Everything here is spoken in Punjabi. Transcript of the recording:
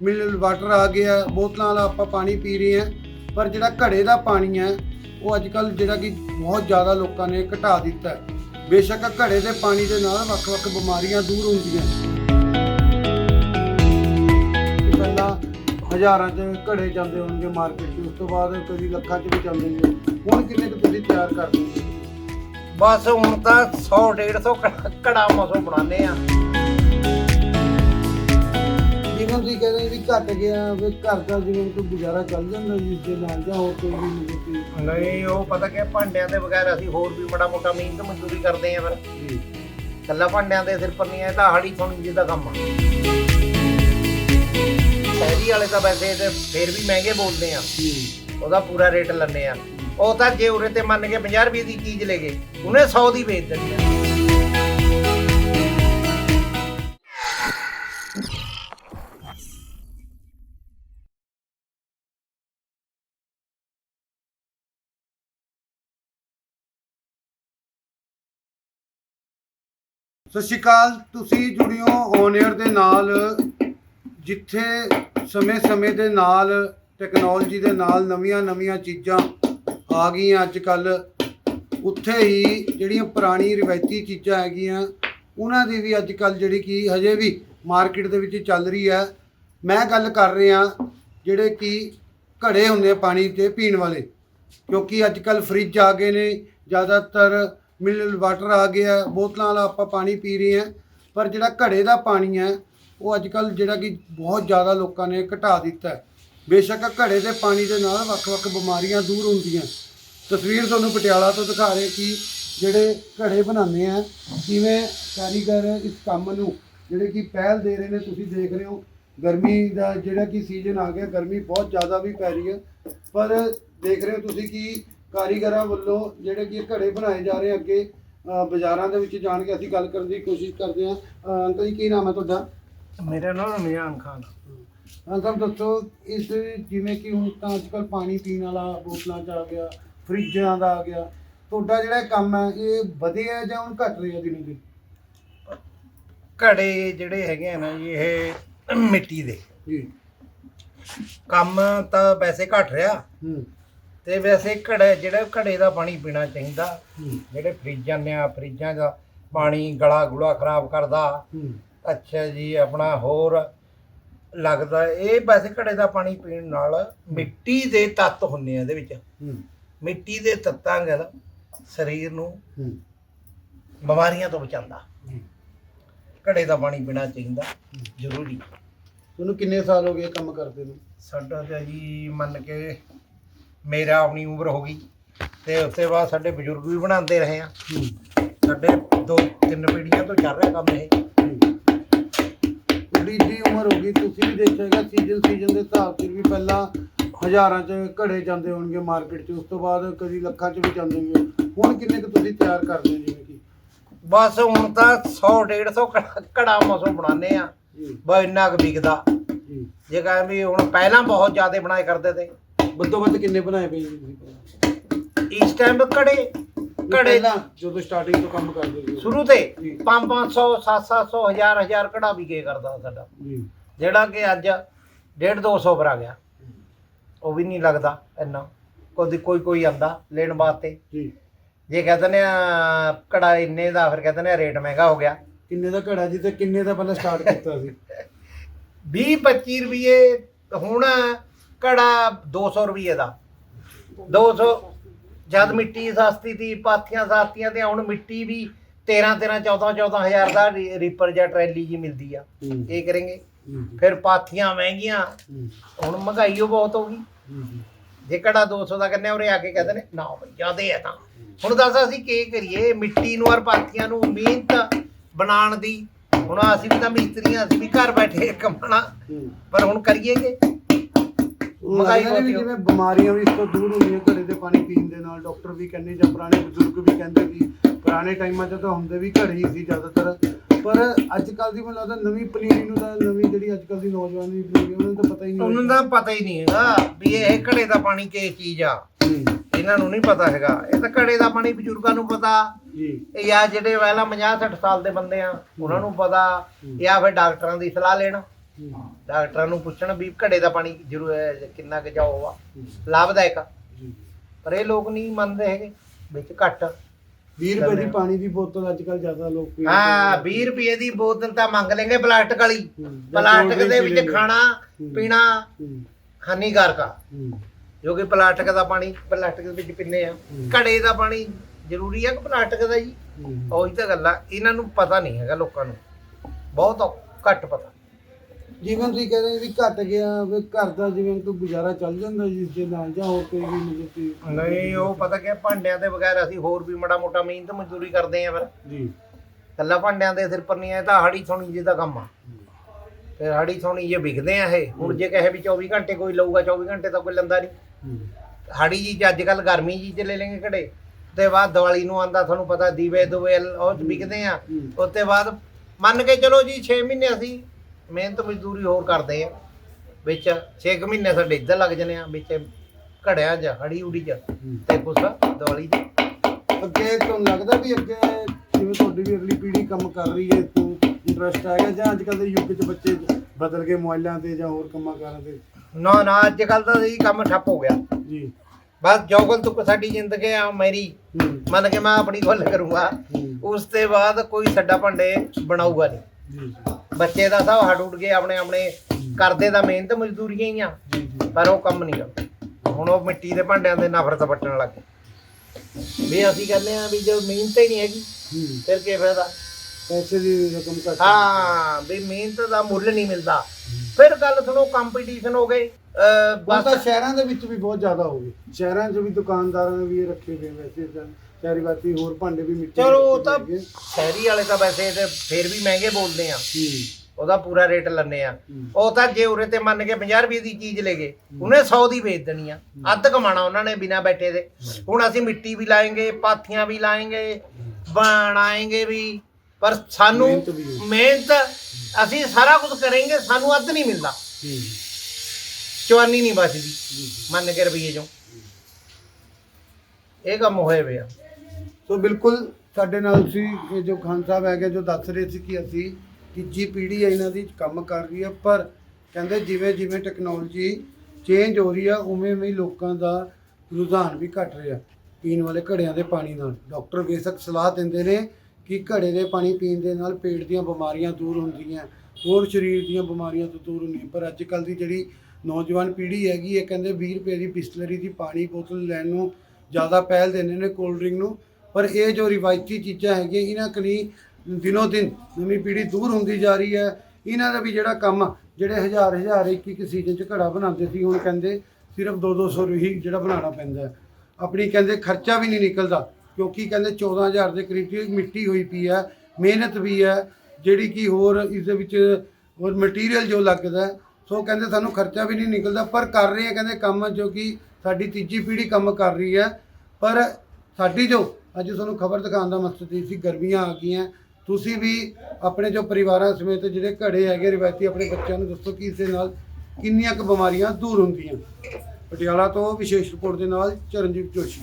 ਮਿਨਰਲ ਵਾਟਰ ਆ ਗਿਆ, ਬੋਤਲਾਂ ਵਾਲਾ ਆਪਾਂ ਪਾਣੀ ਪੀ ਰਹੇ ਹਾਂ, ਪਰ ਜਿਹੜਾ ਘੜੇ ਦਾ ਪਾਣੀ ਹੈ, ਉਹ ਅੱਜ ਕੱਲ ਜਿਹੜਾ ਕਿ ਬਹੁਤ ਜ਼ਿਆਦਾ ਲੋਕਾਂ ਨੇ ਘਟਾ ਦਿੱਤਾ ਹੈ। ਬੇਸ਼ੱਕ ਘੜੇ ਦੇ ਪਾਣੀ ਦੇ ਨਾਲ ਵੱਖ-ਵੱਖ ਬਿਮਾਰੀਆਂ ਦੂਰ ਹੁੰਦੀਆਂ ਪਹਿਲਾਂ ਹਜ਼ਾਰਾਂ ਚ ਘੜੇ ਜਾਂਦੇ ਹੋਣਗੇ ਮਾਰਕੀਟ 'ਚ, ਉਸ ਤੋਂ ਬਾਅਦ ਕਦੀ ਲੱਖਾਂ 'ਚ ਵੀ ਜਾਂਦੇ ਨੇ। ਹੁਣ ਕਿੰਨੇ ਕੁ ਤੁਸੀਂ ਤਿਆਰ ਕਰਦੇ ਹੋ? ਬਸ ਹੁਣ ਤਾਂ 100 150 ਕੜਾ ਮਸੋ ਬਣਾਉਂਦੇ ਆ ਜਿਵੇਂ ਤੁਸੀਂ ਕਹਿੰਦੇ ਵੀ ਘਟ ਗਿਆ ਵੀ ਘਰ ਦਾ ਜਿਵੇਂ ਕੋਈ ਗੁਜ਼ਾਰਾ ਚੱਲ ਜਾਂਦਾ ਜਿਸ ਦੇ ਨਾਲ ਜਾਂ ਹੋਰ ਕੋਈ ਵੀ ਨਹੀਂ ਉਹ ਪਤਾ ਕਿ ਭਾਂਡਿਆਂ ਦੇ ਬਗੈਰ ਅਸੀਂ ਹੋਰ ਵੀ ਬੜਾ ਮੋਟਾ ਮਿਹਨਤ ਮਜ਼ਦੂਰੀ ਕਰਦੇ ਆ ਫਿਰ। ਜੀ। ਕੱਲਾ ਭਾਂਡਿਆਂ ਦੇ ਸਿਰ ਪਰ ਨਹੀਂ ਇਹ ਤਾਂ ਹਾੜੀ ਸੋਣੀ ਜੀ ਦਾ ਕੰਮ ਆ। ਸ਼ਹਿਰੀ ਵਾਲੇ ਤਾਂ ਵੈਸੇ ਤੇ ਫੇਰ ਵੀ ਮਹਿੰਗੇ ਬੋਲਦੇ ਆ। ਜੀ। ਉਹਦਾ ਪੂਰਾ ਰੇਟ ਲੈਂਦੇ ਆ। ਉਹ ਤਾਂ ਜੇ ਉਰੇ ਤੇ ਮੰਨ ਕੇ 50 ਰੁਪਏ ਦੀ ਚੀਜ਼ ਲੈ ਗਏ ਉਹਨੇ 100 ਦੀ ਵੇਚ ਆ। ਸਤਿ ਸ਼੍ਰੀ ਅਕਾਲ, ਤੁਸੀਂ ਜੁੜਿਓ ਔਨ 에ਅਰ ਦੇ ਨਾਲ, ਜਿੱਥੇ ਸਮੇਂ-ਸਮੇਂ ਦੇ ਨਾਲ ਟੈਕਨੋਲੋਜੀ ਦੇ ਨਾਲ ਨਵੀਆਂ-ਨਵੀਆਂ ਚੀਜ਼ਾਂ ਆ ਗਈਆਂ ਅੱਜ ਕੱਲ ਉੱਥੇ ਹੀ ਜਿਹੜੀਆਂ ਪੁਰਾਣੀ ਰਿਵਾਇਤੀ ਚੀਜ਼ਾਂ ਹੈਗੀਆਂ, ਉਹਨਾਂ ਦੀ ਵੀ ਅੱਜ ਕੱਲ ਜਿਹੜੀ ਕਿ ਹਜੇ ਵੀ ਮਾਰਕੀਟ ਦੇ ਵਿੱਚ ਚੱਲ ਰਹੀ ਹੈ। ਮੈਂ ਗੱਲ ਕਰ ਰਿਹਾ ਜਿਹੜੇ ਕਿ ਘੜੇ ਹੁੰਦੇ ਆ ਪਾਣੀ 'ਤੇ ਪੀਣ ਵਾਲੇ, ਕਿਉਂਕਿ ਅੱਜ ਕੱਲ ਫ੍ਰਿਜ ਆ ਗਏ ਨੇ, ਜ਼ਿਆਦਾਤਰ ਮਿਨਰਲ ਵਾਟਰ ਆ ਗਿਆ, ਬੋਤਲਾਂ ਵਾਲਾ ਆਪਾਂ ਪਾਣੀ ਪੀ ਰਹੇ ਹਾਂ, ਪਰ ਜਿਹੜਾ ਘੜੇ ਦਾ ਪਾਣੀ ਹੈ, ਉਹ ਅੱਜ ਕੱਲ ਜਿਹੜਾ ਕਿ ਬਹੁਤ ਜ਼ਿਆਦਾ ਲੋਕਾਂ ਨੇ ਘਟਾ ਦਿੱਤਾ ਹੈ। ਬੇਸ਼ੱਕ ਘੜੇ ਦੇ ਪਾਣੀ ਦੇ ਨਾਲ ਵੱਖ-ਵੱਖ ਬਿਮਾਰੀਆਂ ਦੂਰ ਹੁੰਦੀਆਂ ਤਸਵੀਰ ਤੁਹਾਨੂੰ ਪਟਿਆਲਾ ਤੋਂ ਦਿਖਾ ਰਹੇ ਕਿ ਜਿਹੜੇ ਘੜੇ ਬਣਾਉਂਦੇ ਆ, ਕਿਵੇਂ ਕਾਰੀਗਰ ਇਸ ਕੰਮ ਨੂੰ, ਜਿਹੜੇ ਕਿ ਪਹਿਲ ਦੇ ਰਹੇ ਨੇ, ਤੁਸੀਂ ਦੇਖ ਰਹੇ ਹੋ, ਗਰਮੀ ਦਾ ਜਿਹੜਾ ਕਿ ਸੀਜ਼ਨ ਆ ਗਿਆ, ਗਰਮੀ ਬਹੁਤ ਜ਼ਿਆਦਾ ਵੀ ਪੈ ਰਹੀ ਹੈ। ਪਰ ਦੇਖ ਰਹੇ ਹੋ ਤੁਸੀਂ ਕਿ ਕਾਰੀਗਰਾਂ ਵੱਲੋਂ ਜਿਹੜੇ ਕਿ ਘੜੇ ਬਣਾਏ ਜਾ ਰਹੇ ਅੱਗੇ ਅ, ਬਾਜ਼ਾਰਾਂ ਦੇ ਵਿੱਚ ਜਾਣ ਕੇ ਅਸੀਂ ਗੱਲ ਕਰਨ ਦੀ ਕੋਸ਼ਿਸ਼ ਕਰਦੇ ਹਾਂ। ਅ, ਅੰਕਲ ਜੀ ਕੀ ਨਾਮ ਹੈ ਤੁਹਾਡਾ? ਮੇਰਾ ਨਾਮ ਰਮਜ਼ਾਨ ਖਾਨ ਅੰਕਲ ਦੱਸੋ ਇਸ ਜਿਵੇਂ ਕਿ ਹੁਣ ਤਾਂ ਅੱਜ ਕੱਲ ਪਾਣੀ ਪੀਣ ਵਾਲਾ ਬੋਤਲਾਂ ਚ ਆ ਗਿਆ ਫਰਿੱਜਾਂ ਦਾ ਆ ਗਿਆ ਤੁਹਾਡਾ ਜਿਹੜਾ ਕੰਮ ਹੈ ਇਹ ਵਧਿਆ ਜਾਂ ਹੁਣ ਘਟ ਰਿਹਾ ਦਿਨੋਂ ਦਿਨ? ਘੜੇ ਜਿਹੜੇ ਹੈਗੇ ਆ ਨਾ ਜੀ ਇਹ ਮਿੱਟੀ ਦੇ। ਜੀ। ਕੰਮ ਤਾਂ ਵੈਸੇ ਘਟ ਰਿਹਾ। ਹੂੰ। ਤੇ ਵੈਸੇ ਘੜੇ ਜਿਹੜਾ ਘੜੇ ਦਾ ਪਾਣੀ ਪੀਣਾ ਚਾਹੀਦਾ ਜਿਹੜੇ ਫਰਿੱਜਾਂ ਨੇ ਆ ਫਰਿੱਜਾਂ ਦਾ ਪਾਣੀ ਗਲਾ ਗੁਲਾ ਖਰਾਬ ਕਰਦਾ। ਅੱਛਾ ਜੀ ਆਪਣਾ ਹੋਰ ਲੱਗਦਾ ਇਹ ਵੈਸੇ ਘੜੇ ਦਾ ਪਾਣੀ ਪੀਣ ਨਾਲ ਮਿੱਟੀ ਦੇ ਤੱਤ ਹੁੰਦੇ ਆ ਇਹਦੇ ਵਿੱਚ। ਮਿੱਟੀ ਦੇ ਤੱਤਾਂ ਨਾਲ ਸਰੀਰ ਨੂੰ ਬਿਮਾਰੀਆਂ ਤੋਂ ਬਚਾਉਂਦਾ। ਘੜੇ ਦਾ ਪਾਣੀ ਪੀਣਾ ਚਾਹੀਦਾ ਜ਼ਰੂਰੀ। ਤੁਹਾਨੂੰ ਕਿੰਨੇ ਸਾਲ ਹੋ ਗਏ ਕੰਮ ਕਰਦੇ ਨੂੰ? ਸਾਡਾ ਤਾਂ ਜੀ ਮੰਨ ਕੇ ਮੇਰਾ ਆਪਣੀ ਉਮਰ ਹੋ ਗਈ ਤੇ ਉਸ ਤੋਂ ਬਾਅਦ ਸਾਡੇ ਬਜ਼ੁਰਗ ਵੀ ਬਣਾਉਂਦੇ ਰਹੇ ਆ। ਸਾਡੇ ਦੋ ਤਿੰਨ ਪੀੜ੍ਹੀਆਂ ਤੋਂ ਚੱਲ ਰਿਹਾ ਕੰਮ ਇਹ। ਤੁਹਾਡੀ ਦੀ ਉਮਰ ਹੋ ਗਈ ਤੁਸੀਂ ਵੀ ਦੇਖਿਆਗਾ ਸੀਜ਼ਨ ਸੀਜ਼ਨ ਦੇ ਹਿਸਾਬ ਤੇ ਵੀ ਪਹਿਲਾਂ ਹਜ਼ਾਰਾਂ ਚ ਘੜੇ ਜਾਂਦੇ ਹੋਣਗੇ ਮਾਰਕੀਟ 'ਚ ਉਸ ਤੋਂ ਬਾਅਦ ਕਦੀ ਲੱਖਾਂ 'ਚ ਵੀ ਜਾਂਦੇ ਹੋਣਗੇ। ਹੁਣ ਕਿੰਨੇ ਕੁ ਤੁਸੀਂ ਤਿਆਰ ਕਰਦੇ ਹੋ ਜਿਵੇਂ ਕਿ? ਬਸ ਹੁਣ ਤਾਂ 100 150 ਘੜਾ ਮਸੋਂ ਬਣਾਉਂਦੇ ਆ। ਬਸ ਇੰਨਾ ਕੁ ਵਿਕਦਾ। ਜੀ ਜੇ ਕਹਾਂ ਵੀ ਹੁਣ ਪਹਿਲਾਂ ਬਹੁਤ ਜ਼ਿਆਦਾ ਬਣਾਏ ਕਰਦੇ ਤੇ। ਵੱਧੋ ਵੱਧ ਕਿੰਨੇ ਬਣਾਏ ਪਏ ਜੀ ਤੁਸੀਂ ਇਸ ਟਾਈਮ ਘੜੇ। ਘੜੇ ਪਹਿਲਾਂ ਜਦੋਂ ਸਟਾਰਟਿੰਗ ਤੋਂ ਕੰਮ ਕਰਦੇ ਸੀ। ਸ਼ੁਰੂ ਤੇ ਜੀ। 5-500 7-700 1000 1000 ਘੜਾ ਵੀ ਕੇ ਕਰਦਾ ਸਾਡਾ। ਜੀ। ਜਿਹੜਾ ਕਿ ਅੱਜ 1.5 200 ਪਰ ਆ ਗਿਆ। ਉਹ ਵੀ ਨਹੀਂ ਲੱਗਦਾ ਇੰਨਾ। ਕੋਈ ਕੋਈ ਕੋਈ ਆਂਦਾ ਲੈਣ ਵਾਸਤੇ। ਜੀ। ਜੇ ਕਹਿੰਦੇ ਨੇ ਘੜਾ ਇੰਨੇ ਦਾ ਫਿਰ ਕਹਿੰਦੇ ਨੇ ਰੇਟ ਮਹਿੰਗਾ ਹੋ ਗਿਆ। ਕਿੰਨੇ ਦਾ ਘੜਾ ਜੀ ਤੇ ਕਿੰਨੇ ਦਾ ਪਹਿਲਾਂ ਸਟਾਰਟ ਕੀਤਾ ਸੀ? 20 25 ਰੁਪਏ ਹੁਣ ਘੜਾ 200 ਰੁਪਏ ਦਾ। 200 ਜਦ ਮਿੱਟੀ ਸਸਤੀ ਸੀ ਪਾਥੀਆਂ ਸਸਤੀਆਂ ਤੇ ਹੁਣ ਮਿੱਟੀ ਵੀ 13 13 14 14 ਹਜ਼ਾਰ ਦਾ ਰੀ- ਰੀਪਰ ਜਾਂ ਟਰੈਲੀ ਜੀ ਮਿਲਦੀ ਆ। ਹੂੰ। ਕੀ ਕਰਾਂਗੇ। ਫਿਰ ਪਾਥੀਆਂ ਮਹਿੰਗੀਆਂ ਹੁਣ ਮਹਿੰਗਾਈ ਓ ਬਹੁਤ ਹੋ ਗਈ। ਜੇ ਘੜਾ 200 ਦਾ ਕਹਿੰਦੇ ਉਰੇ ਆ ਕੇ ਕਹਿੰਦੇ ਨੇ ਨਾ ਬਈ ਜ਼ਿਆਦੇ ਆ ਤਾਂ। ਹੁਣ ਦੱਸ ਅਸੀਂ ਕੀ ਕਰੀਏ? ਮਿੱਟੀ ਨੂੰ ਔਰ ਪਾਥੀਆਂ ਨੂੰ ਮਿਹਨਤ ਬਣਾਉਣ ਦੀ। ਹੁਣ ਅਸੀਂ ਵੀ ਤਾਂ ਮਿਸਤਰੀਆਂ ਅਸੀਂ ਵੀ ਘਰ ਬੈਠੇ ਕਮਾਣਾ ਪਰ ਹੁਣ ਕਰੀਏ ਮਹਿੰਗਾਈ ਮਹਿੰਗਾਈ ਵੀ ਜਿਵੇਂ ਬਿਮਾਰੀਆਂ ਵੀ ਇਸ ਤੋਂ ਦੂਰ ਹੁੰਦੀਆਂ ਘੜੇ ਦੇ ਪਾਣੀ ਪੀਣ ਦੇ ਨਾਲ ਡਾਕਟਰ ਵੀ ਕਹਿੰਦੇ ਜਾਂ ਪੁਰਾਣੇ ਬਜ਼ੁਰਗ ਵੀ ਕਹਿੰਦੇ ਵੀ ਪੁਰਾਣੇ ਟਾਈਮਾਂ 'ਚ ਤਾਂ ਹੁੰਦੇ ਵੀ ਘੜੇ ਹੀ ਸੀ ਜ਼ਿਆਦਾਤਰ। ਪਰ ਅੱਜ ਕੱਲ ਦੀ ਮੈਨੂੰ ਲੱਗਦਾ ਨਵੀਂ ਪਨੀਰੀ ਨੂੰ ਤਾਂ ਨਵੀਂ ਜਿਹੜੀ ਅੱਜ ਕੱਲ ਦੀ ਨੌਜਵਾਨ ਦੀ ਪਨੀਰੀ ਉਹਨਾਂ ਨੂੰ ਤਾਂ ਪਤਾ ਹੀ ਨਹੀਂ ਉਹਨਾਂ ਦਾ ਪਤਾ ਹੀ ਨਹੀਂ ਹੈਗਾ ਵੀ ਇਹ ਘੜੇ ਦਾ ਪਾਣੀ ਕੀ ਚੀਜ਼ ਆ। ਇਹਨਾਂ ਨੂੰ ਨਹੀਂ ਪਤਾ ਹੈਗਾ। ਇਹ ਤਾਂ ਘੜੇ ਦਾ ਪਾਣੀ ਬਜ਼ੁਰਗਾਂ ਨੂੰ ਪਤਾ। ਜੀ। ਇਹ ਆ ਜਿਹੜੇ ਪਹਿਲਾਂ 50 60 ਸਾਲ ਦੇ ਬੰਦੇ ਆ ਉਹਨਾਂ ਨੂੰ ਪਤਾ। ਜਾਂ ਫਿਰ ਡਾਕਟਰਾਂ ਦੀ ਸਲਾਹ ਲੈਣਾ। ਡਾਕਟਰਾਂ ਨੂੰ ਪੁੱਛਣ ਵੀ ਘੜੇ ਦਾ ਪਾਣੀ ਜ਼ਰੂਰ ਕਿੰਨਾ ਕੁ ਜਾਓ ਆ ਲਾਭਦਾਇਕ ਆ। ਪਰ ਇਹ ਲੋਕ ਨਹੀਂ ਮੰਨਦੇ ਹੈਗੇ ਵਿੱਚ ਘੱਟ 20 ਰੁਪਏ ਦੀ ਪਾਣੀ ਦੀ ਬੋਤਲ ਅੱਜ ਕੱਲ ਜ਼ਿਆਦਾ ਲੋਕ ਪੀਂਦੇ ਹਾਂ ਨੇ। 20 ਰੁਪਏ ਦੀ ਬੋਤਲ ਤਾਂ ਮੰਗ ਲੈਂਗੇ ਪਲਾਸਟਿਕ ਵਾਲੀ ਪਲਾਸਟਿਕ ਦੇ ਵਿੱਚ। ਖਾਣਾ। ਪੀਣਾ ਹਾਨੀਕਾਰਕ ਆ ਜੋ ਕਿ ਪਲਾਸਟਿਕ ਦਾ ਪਾਣੀ ਪਲਾਸਟਿਕ ਦੇ ਵਿੱਚ ਪੀਂਦੇ ਆ। ਘੜੇ ਦਾ ਪਾਣੀ ਜ਼ਰੂਰੀ ਆ ਕਿ ਪਲਾਸਟਿਕ ਦਾ ਜੀ। ਉਹੀ ਤਾਂ ਗੱਲ ਆ ਇਹਨਾਂ ਨੂੰ ਪਤਾ ਨਹੀਂ ਹੈਗਾ ਲੋਕਾਂ ਨੂੰ ਬਹੁਤ ਘੱਟ ਪਤਾ ਜਿਵੇਂ ਤੁਸੀਂ ਕਹਿੰਦੇ ਵੀ ਘਟ ਗਿਆ ਵੀ ਘਰ ਦਾ ਜਿਵੇਂ ਕੋਈ ਗੁਜ਼ਾਰਾ ਚੱਲ ਜਾਂਦਾ ਜਿਸ ਦੇ ਨਾਲ ਜਾਂ ਹੋਰ ਕੋਈ ਵੀ ਮਤਲਬ ਕਿ ਨਹੀਂ ਉਹ ਪਤਾ ਕਿ ਭਾਂਡਿਆਂ ਦੇ ਬਗੈਰ ਅਸੀਂ ਹੋਰ ਵੀ ਮੜਾ ਮੋਟਾ ਮਿਹਨਤ ਮਜ਼ਦੂਰੀ ਕਰਦੇ ਆ ਫਿਰ। ਜੀ। ਕੱਲਾ ਭਾਂਡਿਆਂ ਦੇ ਸਿਰ ਪਰ ਨਹੀਂ ਆਇਆ ਤਾਂ ਹਾੜੀ ਸੋਣੀ ਜੀ ਦਾ ਕੰਮ ਆ। ਫਿਰ ਹਾੜੀ ਸੋਣੀ ਜੇ ਵਿਕਦੇ ਆ ਇਹ ਹੁਣ ਜੇ ਕਹੇ ਵੀ 24 ਘੰਟੇ ਕੋਈ ਲਊਗਾ 24 ਘੰਟੇ ਤਾਂ ਕੋਈ ਲੰਦਾ ਨਹੀਂ। ਹਾੜੀ ਜੀ ਅੱਜ ਕੱਲ ਗਰਮੀ ਜੀ ਚ ਲੈ ਲੈਂਗੇ ਘੜੇ ਤੇ ਬਾਅਦ ਦੀਵਾਲੀ ਨੂੰ ਆਂਦਾ ਤੁਹਾਨੂੰ ਪਤਾ ਦੀਵੇ ਦੁਵੇ ਉਹ ਵਿਕਦੇ ਆ। ਹੂੰ। ਉਸ ਤੋਂ ਬਾਅਦ ਮੰਨ ਕੇ ਚਲੋ ਜੀ 6 ਮਹੀਨੇ ਅਸੀਂ ਮਿਹਨਤ ਮਜ਼ਦੂਰੀ ਹੋਰ ਕਰਦੇ ਆ। ਵਿੱਚ 6 ਮਹੀਨੇ ਸਾਡੇ ਇੱਧਰ ਲੱਗ ਜਨੇ ਆ ਵਿੱਚ ਘੜਿਆਂ 'ਚ ਹੜੀ ਉੜੀ ਹੂੰ। ਤੇ ਕੁਛ ਦੀਵਾਲੀ 'ਚ। ਅੱਗੇ ਤੁਹਾਨੂੰ ਲੱਗਦਾ ਵੀ ਅੱਗੇ ਜਿਵੇਂ ਤੁਹਾਡੀ ਵੀ ਅਗਲੀ ਪੀੜ੍ਹੀ ਕੰਮ ਕਰ ਰਹੀ ਹੈ ਤੋਂ ਇੰਟਰਸਟ ਆਏਗਾ ਜਾਂ ਅੱਜ ਕੱਲ ਦੇ ਯੁੱਗ 'ਚ ਬੱਚੇ ਬਦਲ ਗਏ ਮੋਬਾਈਲਾਂ ਤੇ ਜਾਂ ਹੋਰ ਕੰਮਾਂ ਕਾਰਾਂ ਤੇ? ਨਾ ਨਾ ਅੱਜ ਕੱਲ ਤਾਂ ਇਹ ਕੰਮ ਠੱਪ ਹੋ ਗਿਆ। ਜੀ। ਬਸ ਜੋਗਲ ਤੁਕ ਸਾਡੀ ਜ਼ਿੰਦਗੀ ਆ ਮੇਰੀ ਹੂੰ। ਮੰਨ ਕੇ ਮੈਂ ਆਪਣੀ ਗੱਲ ਕਰੂੰਗਾ ਹੂੰ, ਉਸ ਤੋਂ ਬਾਅਦ ਕੋਈ ਛੱਡਾ ਭਾਂਡੇ ਬਣਾਊਗਾ ਨਹੀਂ। ਜੀ ਜੀ। ਬੱਚੇ ਦਾ ਸਭ ਹੱਡ ਉੱਡ ਗਏ ਆਪਣੇ ਆਪਣੇ ਕਰਦੇ ਤਾਂ ਮਿਹਨਤ ਮਜ਼ਦੂਰੀਆਂ ਹੀ ਆ। ਪਰ ਉਹ ਕੰਮ ਨਹੀਂ ਕਰਦਾ। ਹੁਣ ਉਹ ਮਿੱਟੀ ਦੇ ਭਾਂਡਿਆਂ ਦੇ ਨਫ਼ਰਤ ਵੱਟਣ ਲੱਗ ਗਏ। ਵੀ ਅਸੀਂ ਕਹਿੰਦੇ ਆ ਵੀ ਜੇ ਮਿਹਨਤ ਹੀ ਨਹੀਂ ਹੈਗੀ ਫਿਰ ਕੀ ਫਾਇਦਾ? ਪੈਸੇ ਦੀ ਰਕਮ ਘੱਟ ਹਾਂ। ਵੀ ਮਿਹਨਤ ਦਾ ਮੁੱਲ ਨਹੀਂ ਮਿਲਦਾ। ਫਿਰ ਗੱਲ ਸੁਣੋ ਕੰਪੀਟੀਸ਼ਨ ਹੋ ਗਏ ਬਸ। ਸ਼ਹਿਰਾਂ ਦੇ ਵਿੱਚ ਵੀ ਬਹੁਤ ਜ਼ਿਆਦਾ ਹੋ ਗਏ। ਸ਼ਹਿਰਾਂ 'ਚ ਵੀ ਦੁਕਾਨਦਾਰਾਂ ਨੇ ਵੀ ਇਹ ਰੱਖੇ ਹੋਏ ਵੈਸੇ ਤਾਂ। ਸ਼ਹਿਰੀ ਬਾਤੀ ਹੋਰ ਭਾਂਡੇ ਵੀ ਮਿੱਟੀ ਚਲੋ ਉਹ ਤਾਂ। ਸ਼ਹਿਰੀ ਵਾਲੇ ਤਾਂ ਵੈਸੇ ਤੇ ਫਿਰ ਵੀ ਮਹਿੰਗੇ ਬੋਲਦੇ ਆ। ਉਹਦਾ ਪੂਰਾ ਰੇਟ ਲੈਣੇ ਆ। ਉਹ ਤਾਂ ਜੇ ਉਰੇ ਤੇ ਮੰਨ ਕੇ 50 ਰੁਪਏ ਦੀ ਚੀਜ਼ ਲੈ ਗਏ ਉਹਨੇ 100 ਦੀ ਵੇਚ ਦੇਣੀ ਆ। ਅੱਧ ਕਮਾਣਾ ਉਹਨਾਂ ਨੇ ਬਿਨਾ ਬੈਠੇ ਦੇ। ਹੁਣ ਅਸੀਂ ਮਿੱਟੀ ਵੀ ਲਾਏਂਗੇ ਪਾਥੀਆਂ ਵੀ ਲਾਏਂਗੇ ਬਣਾਏਂਗੇ ਵੀ। ਪਰ ਸਾਨੂੰ ਮਿਹਨਤ ਅਸੀਂ ਸਾਰਾ ਕੁਝ ਕਰਾਂਗੇ ਸਾਨੂੰ ਅੱਧ ਨਹੀਂ ਮਿਲਦਾ। ਚਵਾਨੀ ਨਹੀਂ ਬਚਦੀ ਮੰਨ ਕੇ ਰੁਪਈਏ ਚੋਂ। ਇਹ ਕੰਮ ਹੋਏ ਵੇ ਆ। ਸੋ ਬਿਲਕੁਲ ਸਾਡੇ ਨਾਲ ਸੀ ਇਹ ਜੋ ਖਾਨ ਸਾਹਿਬ ਹੈਗੇ ਜੋ ਦੱਸ ਰਹੇ ਸੀ ਕਿ ਅਸੀਂ ਤੀਜੀ ਪੀੜ੍ਹੀ ਹੈ ਇਹਨਾਂ ਦੀ ਕੰਮ ਕਰ ਰਹੀ ਹੈ, ਪਰ ਕਹਿੰਦੇ ਜਿਵੇਂ ਜਿਵੇਂ ਟੈਕਨੋਲੋਜੀ ਚੇਂਜ ਹੋ ਰਹੀ ਆ, ਉਵੇਂ ਉਵੇਂ ਲੋਕਾਂ ਦਾ ਰੁਝਾਨ ਵੀ ਘਟ ਰਿਹਾ। ਪੀਣ ਵਾਲੇ ਘੜਿਆਂ ਦੇ ਪਾਣੀ ਨਾਲ। ਡਾਕਟਰ ਬੇਸ਼ੱਕ ਸਲਾਹ ਦਿੰਦੇ ਨੇ ਕਿ ਘੜੇ ਦੇ ਪਾਣੀ ਪੀਣ ਦੇ ਨਾਲ ਪੇਟ ਦੀਆਂ ਬਿਮਾਰੀਆਂ ਦੂਰ ਹੁੰਦੀਆਂ, ਹੋਰ ਸਰੀਰ ਦੀਆਂ ਬਿਮਾਰੀਆਂ ਤੋਂ ਦੂਰ ਹੁੰਦੀਆਂ। ਪਰ ਅੱਜ ਕੱਲ ਦੀ ਜਿਹੜੀ ਨੌਜਵਾਨ ਪੀੜ੍ਹੀ ਹੈਗੀ, ਇਹ ਕਹਿੰਦੇ 20 ਰੁਪਏ ਦੀ ਬਿਸਲਰੀ ਦੀ ਪਾਣੀ ਬੋਤਲ ਲੈਣ ਨੂੰ ਜ਼ਿਆਦਾ ਪਹਿਲ ਦਿੰਦੇ ਨੇ ਕੋਲਡ ਡਰਿੰਕ ਨੂੰ। ਪਰ ਇਹ ਜੋ ਰਿਵਾਇਤੀ ਚੀਜ਼ਾਂ ਹੈਗੀਆਂ ਇਹਨਾਂ ਕਨੀ ਦਿਨੋ ਦਿਨ ਨਵੀਂ ਪੀੜ੍ਹੀ ਦੂਰ ਹੁੰਦੀ ਜਾ ਰਹੀ ਹੈ। ਇਹਨਾਂ ਦਾ ਵੀ ਜਿਹੜਾ ਕੰਮ ਆ, ਜਿਹੜੇ ਹਜ਼ਾਰ ਹਜ਼ਾਰ ਇੱਕ ਇੱਕ ਸੀਜ਼ਨ ਚ ਘੜਾ ਬਣਾਉਂਦੇ ਸੀ ਹੁਣ ਕਹਿੰਦੇ ਸਿਰਫ 2-200 ਹੀ ਜਿਹੜਾ ਬਣਾਉਣਾ ਪੈਂਦਾ ਆਪਣੀ ਕਹਿੰਦੇ ਖਰਚਾ ਵੀ ਨਹੀਂ ਨਿਕਲਦਾ ਕਿਉਂਕਿ ਕਹਿੰਦੇ 14000 ਦੇ ਕਰੀਬ ਮਿੱਟੀ ਹੋਈ ਪਈ ਹੈ ਮਿਹਨਤ ਵੀ ਹੈ ਜਿਹੜੀ ਕਿ ਹੋਰ ਇਸ ਦੇ ਵਿੱਚ ਹੋਰ ਮਟੀਰੀਅਲ ਜੋ ਲੱਗਦਾ ਸੋ ਕਹਿੰਦੇ ਸਾਨੂੰ ਖਰਚਾ ਵੀ ਨਹੀਂ ਨਿਕਲਦਾ ਪਰ ਕਰ ਰਹੇ ਆ ਕਹਿੰਦੇ ਕੰਮ ਜੋ ਕਿ ਸਾਡੀ ਤੀਜੀ ਪੀੜ੍ਹੀ ਕੰਮ ਕਰ ਰਹੀ ਹੈ। ਪਰ ਸਾਡੀ ਜੋ ਅੱਜ ਤੁਹਾਨੂੰ ਖਬਰ ਦਿਖਾਉਣ ਦਾ ਮਕਸਦ ਇਹ ਸੀ, ਗਰਮੀਆਂ ਆ ਗਈਆਂ। ਤੁਸੀਂ ਵੀ ਆਪਣੇ ਜੋ ਪਰਿਵਾਰਾਂ ਸਮੇਤ ਜਿਹੜੇ ਘੜੇ ਹੈਗੇ, ਰਿਵਾਇਤੀ ਆਪਣੇ ਬੱਚਿਆਂ ਨੂੰ ਦੱਸੋ ਕਿ ਇਸ ਦੇ ਨਾਲ ਕਿੰਨੀਆਂ ਕੁ ਬਿਮਾਰੀਆਂ ਦੂਰ ਹੁੰਦੀਆਂ। ਪਟਿਆਲਾ ਤੋਂ ਵਿਸ਼ੇਸ਼ ਰਿਪੋਰਟ ਦੇ ਨਾਲ ਚਰਨਜੀਤ ਜੋਸ਼ੀ।